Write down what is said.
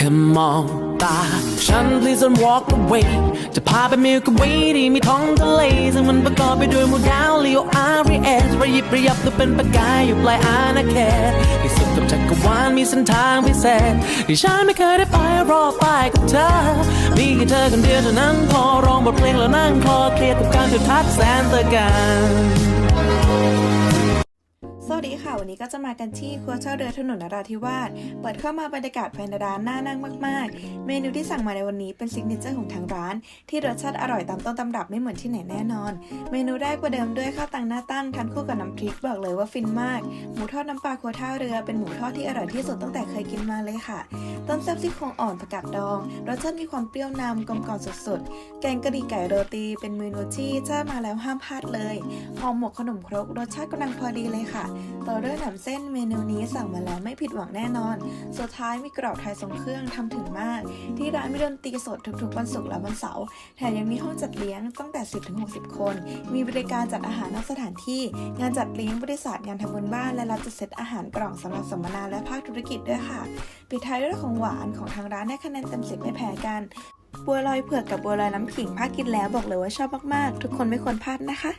แค่มองตา ฉัน please don't walk away จะพาไปมิลก w เวที่มีท้องทะเล ซึ่งมันประกอบไปด้วยหมู่ดาวลีโออาร์เอสระยิบระยับตัวเป็นประกายอยู่ปลายอาณาเขตที่สุดกับจักรวาลมีเส้นทางพิเศษที่ฉันไม่เคยได้ไปรอไปกับเธอ มีแค่เธอคนเดียวเท่านั้นพอร้องบทเพลงแล้วนั่งคลอเคลียร์กับการจุดทัดแสนตะการ วันนี้ก็จะมากันที่ครัวเช่าเรือถนนนราธิวาสเปิดเข้ามาบรรยากาศภายในร้านน่านั่งมาก ๆ เมนูที่สั่งมาในวันนี้เป็นซิกเนเจอร์ของทางร้าน ที่รสชาติอร่อยตามต้นตำรับไม่เหมือนที่ไหนแน่นอน เมนูแรกประเดิมด้วยข้าวตังหน้าตั้งทานคู่กับน้ำพริกบอกเลยว่าฟินมาก หมูทอดน้ำปลาครัวท่าเรือเป็นหมูทอดที่อร่อยที่สุดตั้งแต่เคยกินมาเลยค่ะต้นแซ่บซี่โครงอ่อนผักกาดดองรสชาติมีความเปรี้ยวนำกลมกล่อมสุด ๆ แกงกะหรี่ไก่โรตี เป็นเมนูที่เจ้ามาแล้วห้ามพลาดเลยห่อหมกขนมครกรสชาติกำลังพอดีเลยค่ะต่อด้วยหนำเส้นเมนูนี้สั่งมาแล้วไม่ผิดหวังแน่นอน สุดท้ายมีกรอบไทยทรงเครื่องทำถึงมาก ที่ร้านมีดนตรีสดทุกๆวันศุกร์และวันเสาร์แถมยังมีห้องจัดเลี้ยงตั้งแต่ 10-60 คน มีบริการจัดอาหารนอกสถานที่ งานจัดเลี้ยงบริษัทงานทำบุญบ้านและรับจัดเซตอาหารกล่องสำหรับสัมมนาและภาคธุรกิจด้วยค่ะปิดท้ายด้วยของหวานของทางร้านได้คะแนนเต็มสิบไม่แพ้กันบัวลอยเผือกกับบัวลอยน้ำขิงภาคกินแล้วบอกเลยว่าชอบมากๆ ทุกคนไม่ควรพลาดนะคะ